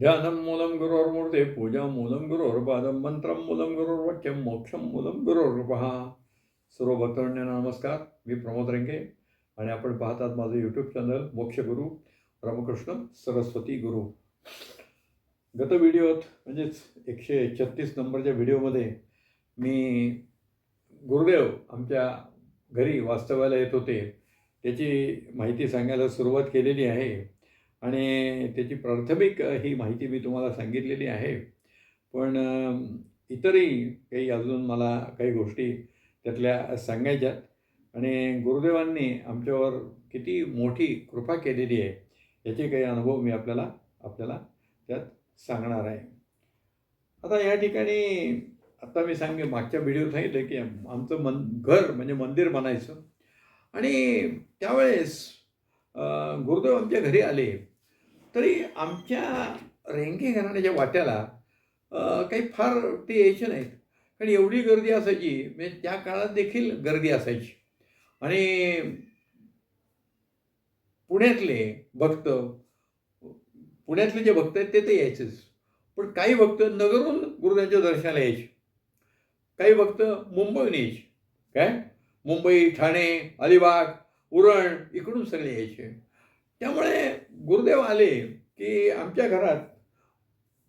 ध्यानं मूलं गुरोर्मूर्ते पूजा मूलं गुरोर्पादं मंत्रं मूलं गुरोर्वाक्यं मोक्षं मूलं गुरोर्पहा सर्व भक्तमंडळींना नमस्कार मी प्रमोद रंगे आणि आपण पाहतात माझं यूट्यूब चॅनल मोक्षगुरू रामकृष्ण सरस्वती गुरु। गत व्हिडिओत म्हणजेच एकशे छत्तीस नंबरच्या व्हिडिओमध्ये मी गुरुदेव आमच्या घरी वास्तव्याला येत होते त्याची माहिती सांगायला सुरुवात केलेली आहे. आणि त्याची प्राथमिक ही माहिती मी तुम्हाला सांगितलेली आहे. पण इतरही काही अजून मला काही गोष्टी त्यातल्या सांगायच्यात. आणि गुरुदेवांनी आमच्यावर किती मोठी कृपा केलेली आहे याचे काही अनुभव मी आपल्याला आपल्याला त्यात सांगणार आहे. आता या ठिकाणी आता मी सांगे मागच्या व्हिडिओत सांगितलं की आमचं मन घर म्हणजे मंदिर बनायचं आणि त्यावेळेस गुरुदेव आमच्या घरी आले. तरी आमच्या रेंगे घराण्याच्या वाट्याला काही फार ते यायचे नाहीत. कारण एवढी गर्दी असायची म्हणजे त्या काळात देखील गर्दी असायची. आणि पुण्यातले भक्त पुण्यातले जे भक्त आहेत ते तर यायचेच. पण काही भक्त नगरून गुरुदेवांच्या दर्शनाला यायचे. काही भक्त मुंबईहून यायचे. काय? मुंबई ठाणे अलिबाग उरण इकडून सगळे यायचे. त्यामुळे गुरुदेव आले की आमच्या घरात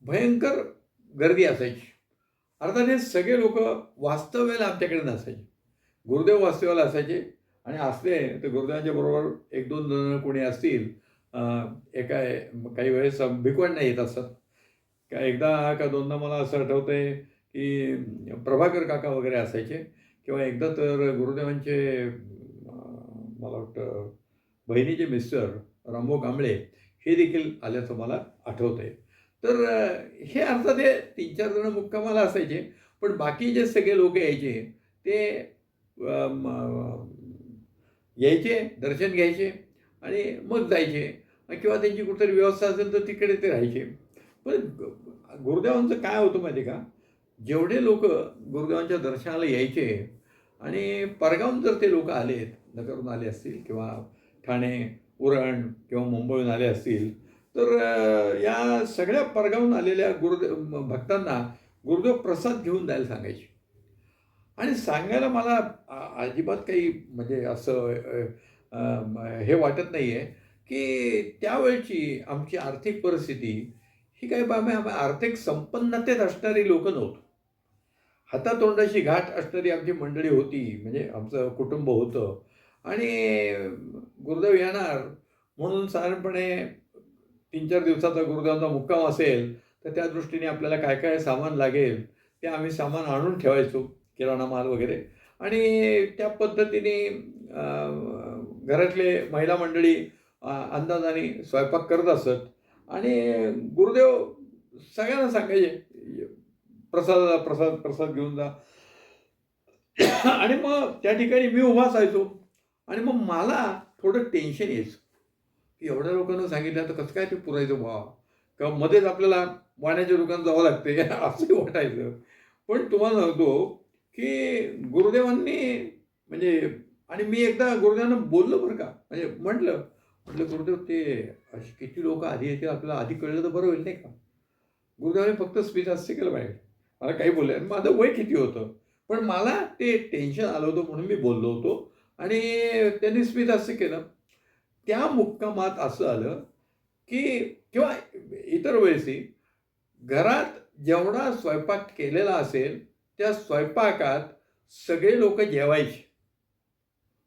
भयंकर गर्दी असायची. अर्थात हे सगळे लोक वास्तव्याला आमच्याकडे नसायचे. गुरुदेव वास्तव्याला असायचे आणि असले तर गुरुदेवांच्या बरोबर एक दोन जण कोणी असतील एका काही वेळेस भिकवण येत असतात का एकदा का दोनदा मला असं आठवतंय की प्रभाकर काका वगैरे असायचे किंवा एकदा तर गुरुदेवांचे मला वाटतं बहिणीचे मिस्टर रामभाऊ कांबळे हे देखील आल्याचं मला आठवतं आहे तर हे अर्थात हे तीन चार जण मुक्कामाला असायचे पण बाकी जे सगळे लोक यायचे ते यायचे दर्शन घ्यायचे आणि मग जायचे. किंवा त्यांची कुठेतरी व्यवस्था असेल तर तिकडे ते राहायचे. पण गुरुदेवांचं काय होतं माहिती का? जेवढे लोक गुरुदेवांच्या दर्शनाला यायचे आणि परगावून जर ते लोक आलेत नगरून आले असतील किंवा ठाणे उरण किंवा मुंबईहून आले असतील तर या सगळ्या परगावून आलेल्या गुरुदेव भक्तांना गुरुदेव प्रसाद घेऊन जायला सांगायचे. आणि सांगायला मला अजिबात काही म्हणजे असं हे वाटत नाही आहे की त्यावेळची आमची आर्थिक परिस्थिती ही काही बाबा आम्ही आर्थिक संपन्नतेत असणारी लोक नव्हतो. हातातोंडाशी घाट असणारी आमची मंडळी होती म्हणजे आमचं कुटुंब होतं. आणि गुरुदेव येणार म्हणून साधारणपणे तीन चार दिवसाचा गुरुदेवांचा मुक्काम असेल तर त्या दृष्टीने आपल्याला काय काय सामान लागेल ते आम्ही सामान आणून ठेवायचो किराणा माल वगैरे. आणि त्या पद्धतीने घरातले महिला मंडळी अंदाजाने स्वयंपाक करत असत. आणि गुरुदेव सगळ्यांना सांगायचे प्रसादाला प्रसाद प्रसाद घेऊन जा. आणि मग त्या ठिकाणी मी उभा असायचो. आणि मग मला थोडं टेन्शन यायचं. की एवढ्या लोकांना सांगितलं तर कसं काय ते पुरायचं भाव किंवा मध्येच आपल्याला वाण्याच्या दुकान जावं लागते असंही वाटायचं. पण तुम्हाला सांगतो की गुरुदेवांनी म्हणजे आणि मी एकदा गुरुदेवांना बोललो बरं का म्हणजे म्हटलं म्हटलं गुरुदेव ते अशी किती लोक आधी येतील आपल्याला आधी कळलं तर बरं होईल नाही का? गुरुदेवाने फक्त स्पीच असते केलं पाहिजे मला काही बोललं आणि माझं वय किती होतं? पण मला ते टेन्शन आलं होतं म्हणून मी बोललो होतो. आणि त्यांनी स्मित असं केलं. त्या मुक्कामात असं आलं की किंवा इतर वेळेसही घरात जेवढा स्वयंपाक केलेला असेल त्या स्वयंपाकात सगळे लोक जेवायचे.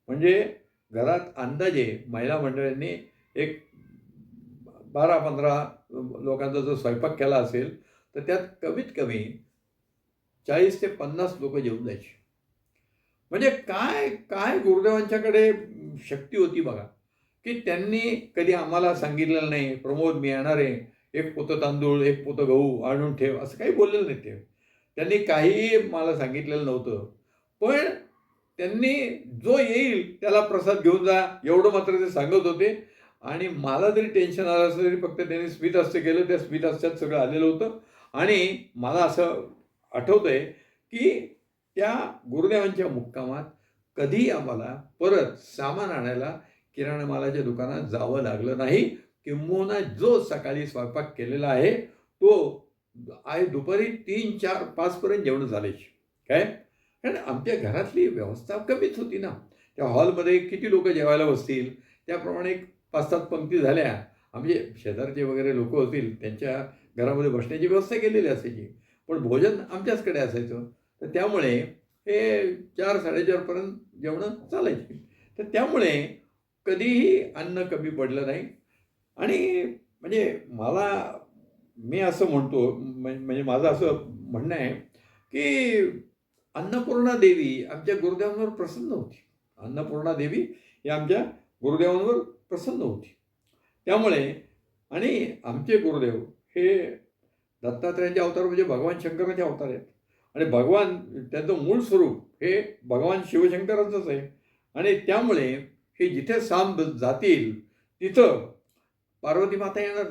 म्हणजे घरात अंदाजे महिला मंडळांनी एक बारा पंधरा लोकांचा जो स्वयंपाक केला असेल तर त्यात कमीत कमी चाळीस ते पन्नास लोक जेवून जायचे. म्हणजे काय काय गुरुदेवांच्याकडे शक्ती होती बघा की त्यांनी कधी आम्हाला सांगितलेलं नाही प्रमोद मी येणार आहे एक पोतं तांदूळ एक पोतं गहू आणून ठेव असं काही बोललेलं नाही ते. त्यांनी काहीही मला सांगितलेलं नव्हतं. पण त्यांनी जो येईल त्याला प्रसाद घेऊन जा एवढं मात्र ते सांगत होते. आणि मला जरी टेन्शन आलं असलं तरी फक्त त्यांनी स्मित हास्य केलं त्या स्मित हास्यात सगळं आलेलं होतं. आणि मला असं आठवतं आहे की त्या गुरुदेवांच्या मुक्कामात कधी आम्हाला परत सामान आणायला किराणा मालाच्या दुकानात जावं लागलं नाही. किंबहुना जो सकाळी स्वयंपाक केलेला आहे तो आय दुपारी तीन चार पाचपर्यंत जेवण झाले काय? कारण आमच्या घरातली व्यवस्था कमीच होती ना. त्या हॉलमध्ये किती लोक जेवायला बसतील? त्याप्रमाणे पाच सात पंक्ती झाल्या. आमचे शेजारचे वगैरे लोक होतील त्यांच्या घरामध्ये बसण्याची व्यवस्था केलेली असायची. पण भोजन आमच्याचकडे असायचं. तर त्यामुळे हे चार साडेचारपर्यंत जेवणं चालायची. तर त्यामुळे कधीही अन्न कमी पडलं नाही. आणि म्हणजे मला मी असं म्हणतो म्हणजे माझं असं म्हणणं आहे की अन्नपूर्णा देवी आमच्या गुरुदेवांवर प्रसन्न होती. अन्नपूर्णा देवी ही आमच्या गुरुदेवांवर प्रसन्न होती. त्यामुळे आणि आमचे गुरुदेव हे दत्तात्रयांचे अवतार म्हणजे भगवान शंकराचे अवतार आहेत. आणि भगवान त्यांचं मूळ स्वरूप हे भगवान शिवशंकराचंच आहे. आणि त्यामुळे हे जिथे साम जातील तिथं पार्वती माता येणार.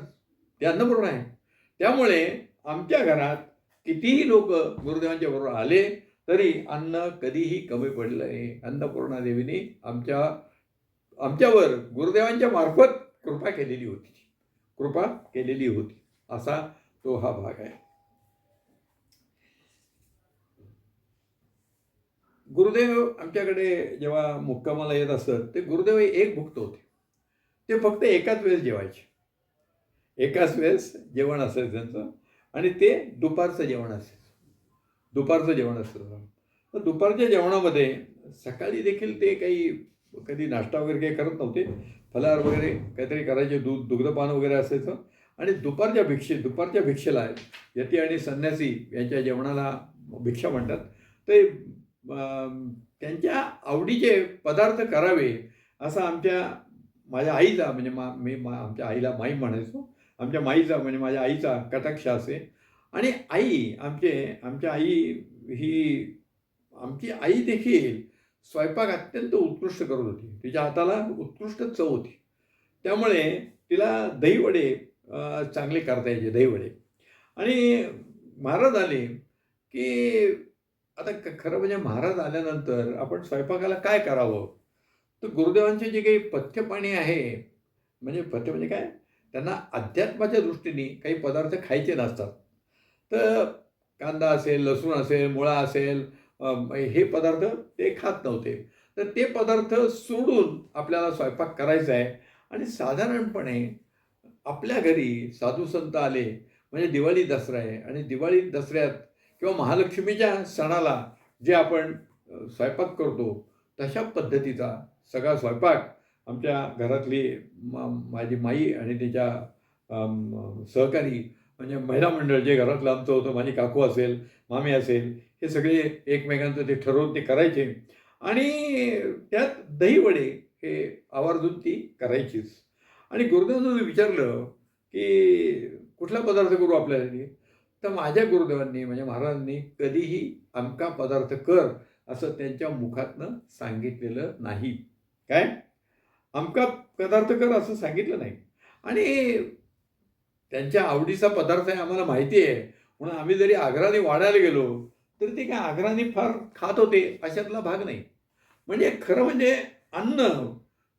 ते अन्नपूर्ण आहे. त्यामुळे आमच्या घरात कितीही लोक गुरुदेवांच्या बरोबर आले तरी अन्न कधीही कमी पडलं नाही. अन्नपूर्णा देवीने आमच्या आमच्यावर गुरुदेवांच्या मार्फत कृपा केलेली होती. कृपा केलेली होती. असा तो हा भाग आहे. गुरुदेव आमच्याकडे जेव्हा मुक्कामाला येत असत ते गुरुदेव हे एक भुक्त होते. ते फक्त एकाच वेळेस जेवायचे. एकाच वेळेस जेवण असायचं त्यांचं आणि ते दुपारचं जेवण असायचं. दुपारचं जेवण असायचं तर दुपारच्या जेवणामध्ये सकाळी देखील ते काही कधी नाश्ता वगैरे काही करत नव्हते. फलाहार वगैरे काहीतरी करायचे दूध दुग्धपान वगैरे असायचं. आणि दुपारच्या भिक्षे दुपारच्या भिक्षेला यती आणि संन्यासी यांच्या जेवणाला भिक्षा म्हणतात. ते त्यांच्या आवडीचे पदार्थ करावे असं आमच्या माझ्या आईचा म्हणजे मा मी मा आमच्या आईला माई म्हणायचो. आमच्या माईचा म्हणजे माझ्या आईचा कटाक्ष असे. आणि आई आमचे आमच्या आई ही आमची आई देखील स्वयंपाक अत्यंत उत्कृष्ट करत होती. तिच्या हाताला उत्कृष्ट चव होती. त्यामुळे तिला दहीवडे चांगले करता यायचे दहीवडे. आणि महाराज आले की आता खरं म्हणजे महाराज आल्यानंतर आपण स्वयंपाकाला काय करावं? तर गुरुदेवांचे जे काही पथ्यपाणी आहे म्हणजे पथ्य म्हणजे काय? त्यांना अध्यात्माच्या दृष्टीने काही पदार्थ खायचे नसतात. तर कांदा असेल लसूण असेल मुळा असेल हे पदार्थ ते खात नव्हते. तर ते पदार्थ सोडून आपल्याला स्वयंपाक करायचा आहे. आणि साधारणपणे आपल्या घरी साधू संत आले म्हणजे दिवाळी दसरा आहे. आणि दिवाळी दसऱ्यात किंवा महालक्ष्मीच्या सणाला जे आपण स्वयंपाक करतो तशा पद्धतीचा सगळा स्वयंपाक आमच्या घरातली मा माझी माई आणि तिच्या सहकारी म्हणजे महिला मंडळ जे घरातलं आमचं होतं माझी काकू असेल मामी असेल हे सगळे एकमेकांचं ते ठरवून ते करायचे. आणि त्यात दहीवडे हे आवर्जून ती करायचीच. आणि गुरुदेवांनी विचारलं की कुठला पदार्थ करू आपल्यासाठी? तर माझ्या गुरुदेवांनी म्हणजे महाराजांनी कधीही अमका पदार्थ कर असं त्यांच्या मुखातनं सांगितलेलं नाही. काय? अमका पदार्थ कर असं सांगितलं नाही. आणि त्यांच्या आवडीचा पदार्थ आहे आम्हाला माहिती आहे. म्हणून आम्ही जरी आग्राने वाढायला गेलो तर ते काय आग्राने फार खात होते अशातला भाग नाही. म्हणजे खरं म्हणजे अन्न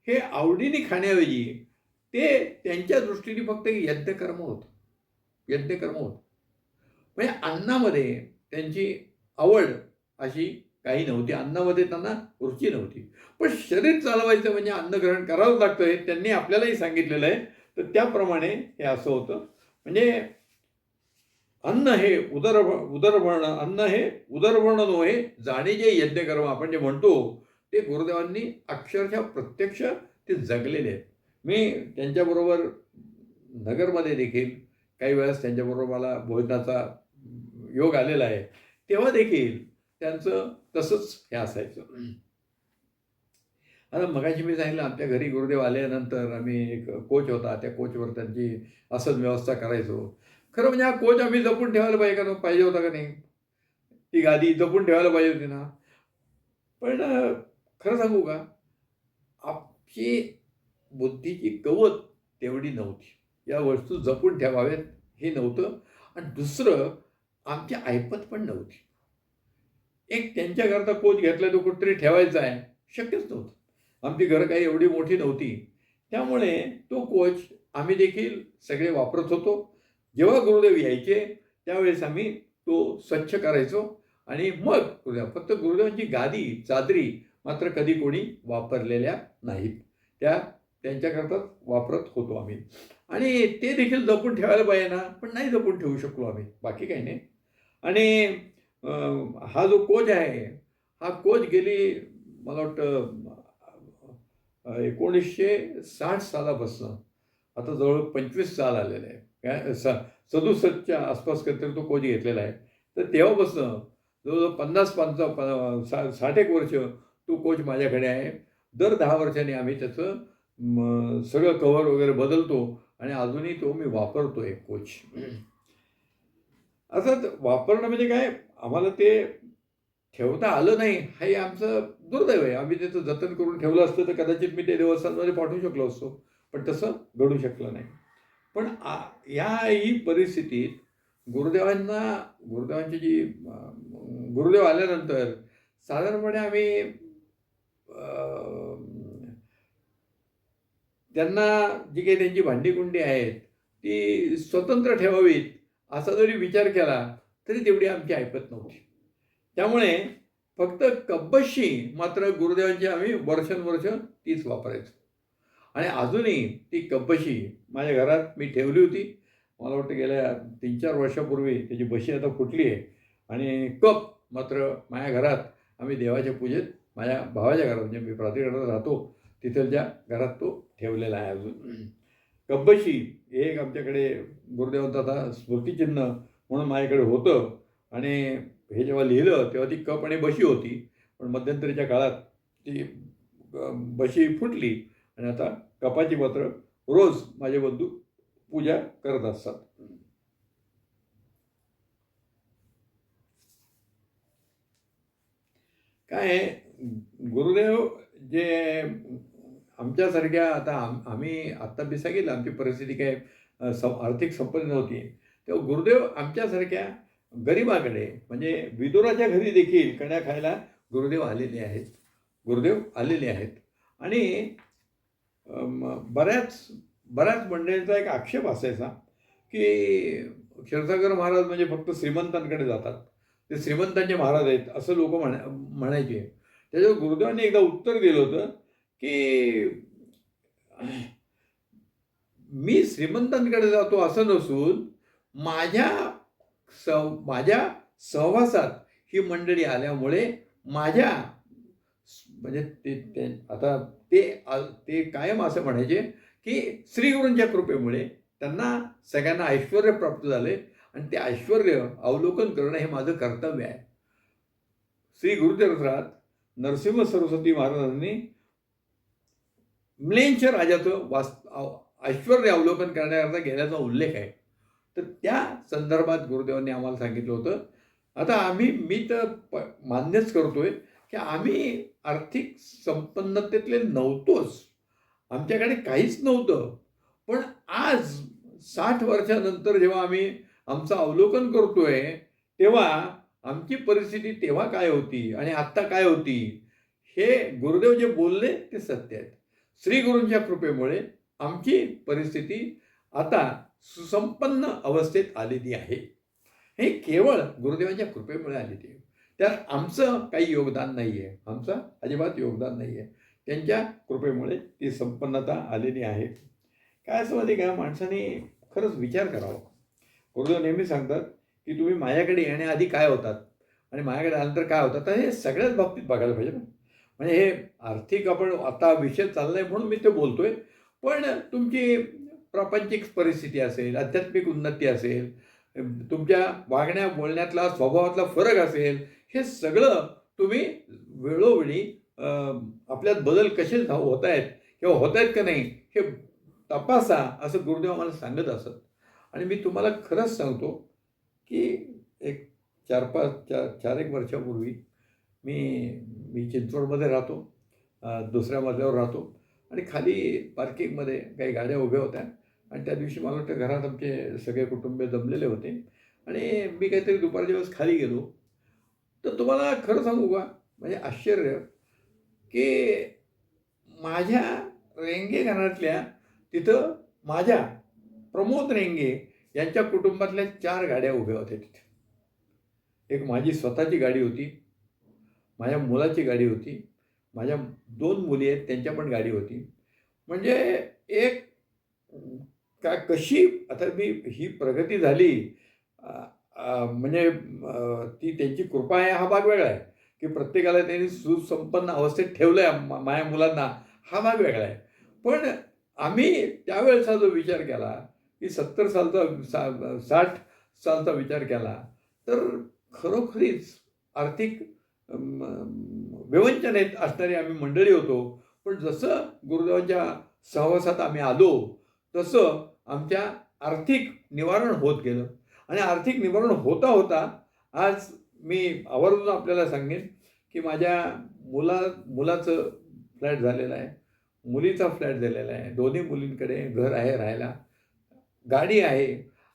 हे आवडीने खाण्याऐवजी ते त्यांच्या दृष्टीने फक्त यज्ञकर्म होतं. यज्ञकर्म होतं. म्हणजे अन्नामध्ये त्यांची आवड अशी काही नव्हती. अन्नामध्ये त्यांना रुची नव्हती. पण शरीर चालवायचं म्हणजे अन्न ग्रहण करावंच लागतं हे त्यांनी आपल्यालाही सांगितलेलं आहे. तर त्याप्रमाणे हे असं होतं. म्हणजे अन्न हे उदर उदरभरण अन्न हे उदरभरण नव्हे जाणे जे यज्ञकर्म आपण जे म्हणतो ते गुरुदेवांनी अक्षरशः प्रत्यक्ष ते जगलेले आहेत. मी त्यांच्याबरोबर नगरमध्ये देखील काही वेळेस त्यांच्याबरोबर मला भोजनाचा योग आलेला आहे तेव्हा देखील त्यांचं तसंच हे असायचं. आता मगाशी मी सांगितलं आमच्या घरी गुरुदेव आल्यानंतर आम्ही एक कोच होता त्या कोचवर त्यांची असंच व्यवस्था करायचो. खरं म्हणजे हा कोच आम्ही जपून ठेवायला पाहिजे का पाहिजे होता का नाही? ती गादी जपून ठेवायला पाहिजे होती ना. पण खरं सांगू का आपली बुद्धीची कवत तेवढी नव्हती. या वस्तू जपून ठेवाव्यात हे नव्हतं. आणि दुसरं आमची ऐपत पण नव्हती. एक त्यांच्याकरता कोच घेतला तो कुठेतरी ठेवायचा आहे. शक्यच नव्हतं. आमची घरं काही एवढी मोठी नव्हती. त्यामुळे तो कोच आम्ही देखील सगळे वापरत होतो. जेव्हा गुरुदेव यायचे त्यावेळेस आम्ही तो स्वच्छ करायचो आणि मग गुरुदेव फक्त गुरुदेवांची गादी चादरी मात्र कधी कोणी वापरलेल्या नाहीत. त्या त्यांच्याकरताच वापरत होतो आम्ही. आणि ते देखील जपून ठेवायला पाहिजे ना पण नाही जपून ठेवू शकलो आम्ही. बाकी काही नाही. आणि हा जो कोच आहे हा कोच गेली मला वाटतं एकोणीसशे साठ सालापासून. आता जवळ पंचवीस साल आलेलं आहे काय स सदुसष्टच्या आसपास काहीतरी तो कोच घेतलेला आहे. तर तेव्हापासून जवळजवळ पन्नास पंचा प सा साठ एक वर्ष तो कोच माझ्याकडे आहे. दर दहा वर्षांनी आम्ही त्याचं सगळं कव्हर वगैरे बदलतो आणि अजूनही तो मी वापरतो एक कोच. असं वापरणं म्हणजे काय? आम्हाला ते ठेवता आलं नाही. हे आमचं दुर्दैव आहे. आम्ही त्याचं जतन करून ठेवलं असतं तर कदाचित मी ते देवस्थानमध्ये पाठवू शकलो असतो. पण तसं घडू शकलं नाही. पण आ या ही परिस्थितीत गुरुदेवांना गुरुदेवांची जी गुरुदेव आल्यानंतर साधारणपणे आम्ही त्यांना जी काही त्यांची भांडीकुंडी आहेत ती स्वतंत्र ठेवावीत. असा जरी विचार केला तरी तेवढी आमची ऐपत नव्हती. त्यामुळे फक्त कब्बशी मात्र गुरुदेवांची आम्ही वर्षानुवर्ष तीच वापरायचो. आणि अजूनही ती कब्बशी माझ्या घरात मी ठेवली होती. मला वाटतं गेल्या तीन चार वर्षापूर्वी त्याची बशी आता फुटली आहे. आणि कप मात्र माझ्या घरात आम्ही देवाच्या पूजेत माझ्या भावाच्या घरात म्हणजे मी प्रातिगडात राहतो तिथलच्या घरात तो ठेवलेला आहे अजून. कब्बशी हे एक आमच्याकडे गुरुदेवांचं आता स्मृतिचिन्ह म्हणून माझ्याकडे होतं. आणि हे जेव्हा लिहिलं तेव्हा ती कप आणि बशी होती. पण मध्यंतरीच्या काळात ती बशी फुटली. आणि आता कपाची मात्र रोज माझे बंधू पूजा करत असतात. काय आहे, गुरुदेव जे आमच्यासारख्या आता आम आम्ही आत्ता मी सांगितलं आमची परिस्थिती काय स आर्थिक संपत्ती नव्हती तेव्हा गुरुदेव आमच्यासारख्या गरिबाकडे म्हणजे विदुराच्या घरी देखील कण्या खायला गुरुदेव आलेले आहेत. गुरुदेव आलेले आहेत. आणि बऱ्याच बऱ्याच मंडळींचा एक आक्षेप असायचा की क्षीरसागर महाराज म्हणजे फक्त श्रीमंतांकडे जातात. ते श्रीमंतांचे महाराज आहेत असं लोक म्हणा म्हणायचे. त्याच्यावर गुरुदेवांनी एकदा उत्तर दिलं होतं की मी श्रीमंतांकडे जातो असं नसून माझ्या सह माझ्या सहवासात ही मंडळी आल्यामुळे माझ्या म्हणजे ते ते आता ते ते कायम असं म्हणायचे की श्रीगुरूंच्या कृपेमुळे त्यांना सगळ्यांना ऐश्वर प्राप्त झाले आणि ते ऐश्वर अवलोकन करणं हे माझं कर्तव्य आहे. श्री गुरुचरित्रात नरसिंह सरस्वती महाराजांनी म्लेंच राजाचं वास ऐश्वर अवलोकन करण्याकरता गेल्याचा उल्लेख आहे. तर त्या संदर्भात गुरुदेवांनी आम्हाला सांगितलं होतं. आता आम्ही मी तर प मान्यच करतोय की आम्ही आर्थिक संपन्नतेतले नव्हतोच. आमच्याकडे काहीच नव्हतं. पण आज साठ वर्षानंतर जेव्हा आम्ही आमचं अवलोकन करतोय तेव्हा आमची परिस्थिती तेव्हा काय होती आणि आत्ता काय होती हे गुरुदेव जे बोलले ते सत्य आहेत श्रीगुरूंच्या कृपेमुळे आमची परिस्थिती आता सुसंपन्न अवस्थेत आलेली आहे. हे केवळ गुरुदेवांच्या कृपेमुळे आलेली आहे. त्यात आमचं काही योगदान नाही आहे आमचं अजिबात योगदान नाही आहे त्यांच्या कृपेमुळे ती संपन्नता आलेली आहे. काय असं माहिती का? माणसाने खरंच विचार करावा. गुरुदेव नेहमी सांगतात की तुम्ही माझ्याकडे येण्याआधी काय होतात? आणि माझ्याकडे आल्यानंतर काय होतात? तर हे सगळ्याच बाबतीत बघायला पाहिजे ना. म्हणजे हे आर्थिक आपण आता विषय चाललाय म्हणून मी ते बोलतो आहे पण तुमची प्रापंचिक परिस्थिती असेल आध्यात्मिक उन्नती असेल तुमच्या वागण्या बोलण्यातला स्वभावातला फरक असेल हे सगळं तुम्ही वेळोवेळी आपल्यात बदल कसे होत आहेत किंवा होत आहेत का नाही हे तपासा असं गुरुदेव आम्हाला सांगत असत. आणि मी तुम्हाला खरंच सांगतो की एक चार पाच चार चार एक वर्षापूर्वी मी मी चिंचवडमध्ये राहतो दुसऱ्या मजल्यावर राहतो. आणि खाली पार्किंगमध्ये काही गाड्या उभ्या होत्या. आणि त्या दिवशी मला वाटतं घरात आमचे सगळे कुटुंबीय जमलेले होते. आणि मी काहीतरी दुपारच्या वेळेस खाली गेलो. तर तुम्हाला खरं सांगू का? म्हणजे आश्चर्य की माझ्या रेंगे घरातल्या तिथं माझ्या प्रमोद रेंगे यांच्या कुटुंबातल्या चार गाड्या उभ्या होत्या तिथे. एक माझी स्वतःची गाडी होती. माझ्या मुलाची गाडी होती. माझ्या दोन मुली आहेत त्यांच्या पण गाडी होती. म्हणजे एक का कशी आता मी ही प्रगती झाली म्हणजे ती त्यांची कृपा आहे हा भाग वेगळा आहे. की प्रत्येकाला त्यांनी सुसंपन्न अवस्थेत ठेवलं आहे माझ्या मुलांना हा भाग वेगळा आहे. पण आम्ही त्यावेळेचा जो विचार केला की सत्तर सालचा सा साठ सालचा विचार केला तर खरोखरीच आर्थिक विवंचनेत असणारी आम्ही मंडळी होतो. पण जसं गुरुदेवांच्या सहवासात आम्ही आलो तसं आमच्या आर्थिक निवारण होत गेलं. आणि आर्थिक निवारण होता होता आज मी आवर्जून आपल्याला सांगेन की माझ्या मुला मुलाचं फ्लॅट झालेलं आहे. मुलीचा फ्लॅट झालेला आहे. दोन्ही मुलींकडे घर आहे राहायला. गाडी आहे.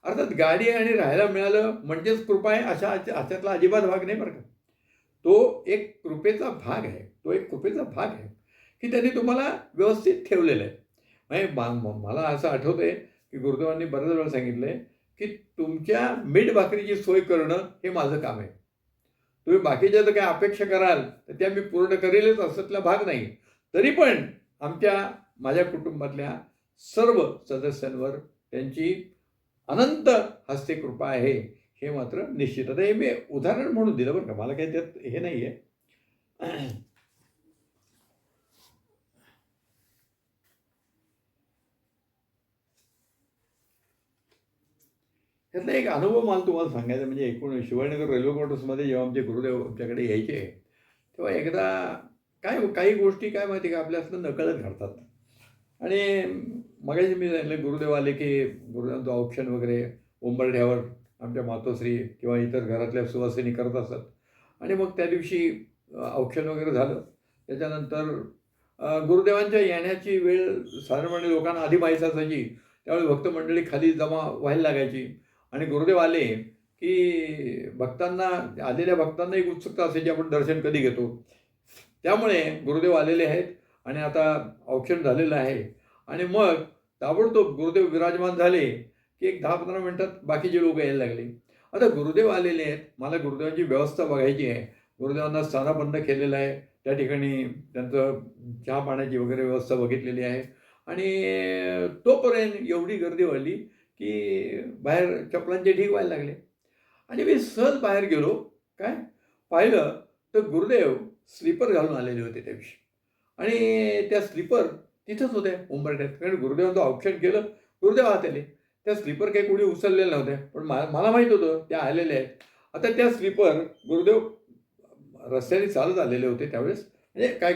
अर्थात गाडी आणि राहायला मिळालं म्हणजेच कृपा आहे अशा अशातला अजिबात भाग नाही बरं का. तो एक कृपेचा भाग आहे. तो एक कृपेचा भाग आहे की त्यांनी तुम्हाला व्यवस्थित ठेवलेलं आहे. म्हणजे मला असं आठवतं आहे की गुरुदेवांनी बऱ्याच वेळा सांगितलं आहे की तुमच्या मीठ भाकरीची सोय करणं हे माझं काम आहे. तुम्ही बाकीच्या जर काय अपेक्षा कराल तर त्या मी पूर्ण करेलच असतला भाग नाही. तरी पण आमच्या माझ्या कुटुंबातल्या सर्व सदस्यांवर त्यांची अनंत हस्ते कृपा आहे. हे मात्र निश्चित. आता हे मी उदाहरण म्हणून दिलं बरं का. मला काही त्यात हे नाही आहे त्यातला एक अनुभव मला तुम्हाला सांगायचा म्हणजे एकूण शिवाजीनगर रेल्वे क्वार्टर्समध्ये जेव्हा आमचे गुरुदेव आमच्याकडे यायचे तेव्हा एकदा काय काही गोष्टी काय माहिती का? आपल्या असं नकळत घडतात. आणि मगाशी मी सांगितलं गुरुदेव आले की गुरुदेवांचं ऑप्शन वगैरे उंबरठ्यावर आमच्या मातोश्री किंवा इतर घरातल्या सुवासिनी करत असतात आणि मग त्या दिवशी औक्षण वगैरे झालं. त्याच्यानंतर गुरुदेवांच्या येण्याची वेळ साधारणपणे लोकांना आधी माहीत असायची. त्यावेळी भक्त मंडळी खाली जमा व्हायला लागायची. आणि गुरुदेव आले की भक्तांना आलेल्या भक्तांना एक उत्सुकता असायची आपण दर्शन कधी घेतो? त्यामुळे गुरुदेव आलेले आहेत आणि आता औक्षण झालेलं आहे. आणि मग ताबडतोब गुरुदेव विराजमान झाले. की एक दहा पंधरा मिनटात बाकीचे लोक यायला लागले. आता गुरुदेव आलेले आहेत. मला गुरुदेवांची व्यवस्था बघायची आहे. गुरुदेवांना स्थानाबंद केलेलं आहे. त्या ठिकाणी त्यांचं चहा पाण्याची वगैरे व्यवस्था बघितलेली आहे. आणि तोपर्यंत एवढी गर्दी वाढली की बाहेर चपलांचे ढीग व्हायला लागले. आणि मी सहज बाहेर गेलो. काय? पाहिलं तर गुरुदेव स्लीपर घालून आलेले होते त्या दिवशी. आणि त्या स्लीपर तिथंच होत्या उंबरठ्यात. कारण गुरुदेवांचं ऑप्शन केलं. गुरुदेव आत आले. त्या स्लीपर काही कोणी उचललेल्या नव्हत्या. पण मा मला माहीत होतं त्या आलेल्या आहेत. आता त्या स्लीपर गुरुदेव रस्त्याने चालत आलेले होते त्यावेळेस. म्हणजे काय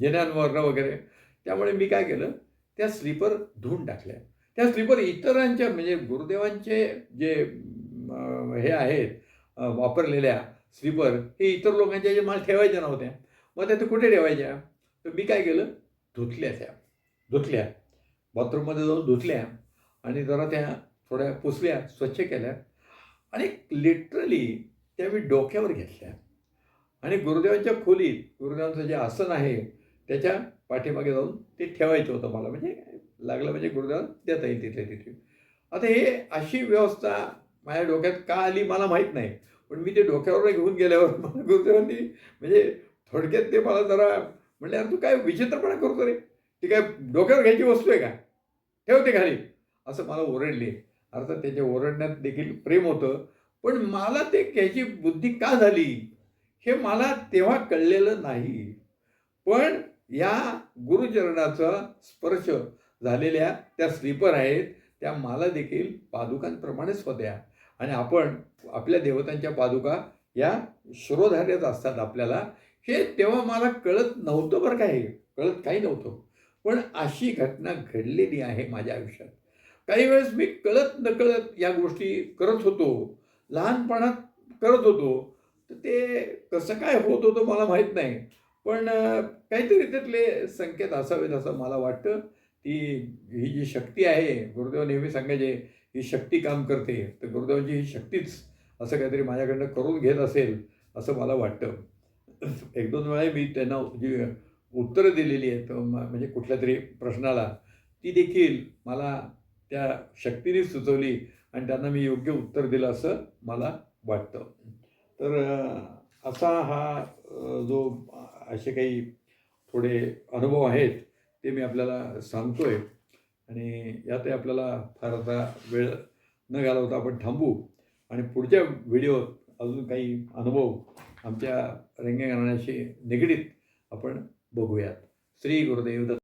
जिन्यांवरनं वगैरे. त्यामुळे मी काय केलं त्या स्लीपर धुवून टाकल्या. त्या स्लीपर इतरांच्या म्हणजे गुरुदेवांचे जे हे आहेत वापरलेल्या स्लीपर हे इतर लोकांच्या जे मला ठेवायच्या नव्हत्या. मग त्या ते कुठे ठेवायच्या? तर मी काय केलं धुतल्या त्या. धुतल्या. बाथरूममध्ये जाऊन धुतल्या. आणि जरा त्या थोड्या पुसल्या स्वच्छ केल्या आणि लिटरली त्या मी डोक्यावर घेतल्या. आणि गुरुदेवांच्या खोलीत गुरुदेवांचं जे आसन आहे त्याच्या पाठीमागे जाऊन ते ठेवायचं होतं मला. म्हणजे लागलं म्हणजे गुरुदेव देता येईल तिथे तिथे. आता हे अशी व्यवस्था माझ्या डोक्यात का आली मला माहीत नाही. पण मी ते डोक्यावर घेऊन गेल्यावर मला गुरुदेवांनी म्हणजे थोडक्यात ते मला जरा म्हणले अरे तू काय विचित्रपणा करतो रे? ती काय डोक्यावर घ्यायची वस्तू आहे का? ठेवते खाली. असं मला ओरडले. अर्थात त्याच्या ओरडण्यात देखील प्रेम होतं. पण मला ते घ्यायची बुद्धी का झाली? हे मला तेव्हा कळलेलं नाही. पण या गुरुचरणाचा स्पर्श झालेल्या त्या स्लीपर आहेत त्या मला देखील पादुकांप्रमाणेच होत्या. आणि आपण आपल्या देवतांच्या पादुका या शिरोधार्यात असतात आपल्याला. हे तेव्हा मला कळत नव्हतं बरं काय कळत काही नव्हतं. पण अशी घटना घडलेली आहे माझ्या आयुष्यात. काही वेळेस मी कळत नकळत या गोष्टी करत होतो. लहानपणात करत होतो. तर ते कसं काय होत होतं मला माहीत नाही. पण काहीतरी त्यातले संकेत असावेत असं मला वाटतं ती ही जी शक्ती आहे गुरुदेव नेहमी सांगायचे ही शक्ती काम करते. तर गुरुदेवांची ही शक्तीच असं काहीतरी माझ्याकडनं करून घेत असेल असं मला वाटतं. एक दोन वेळा मी त्यांना जी उत्तरं दिलेली आहेत म- म्हणजे कुठल्या तरी प्रश्नाला ती देखील मला त्या शक्तीने सुचवली आणि त्यांना मी योग्य उत्तर दिलं असं मला वाटतं. तर असा हा जो असे काही थोडे अनुभव आहेत ते मी आपल्याला सांगतो आहे आणि यातही आपल्याला फार आता वेळ न घालवता आपण थांबू. आणि पुढच्या व्हिडिओत अजून काही अनुभव आमच्या रंगघराण्याशी निगडीत आपण बघूयात. श्री गुरुदेव दत्त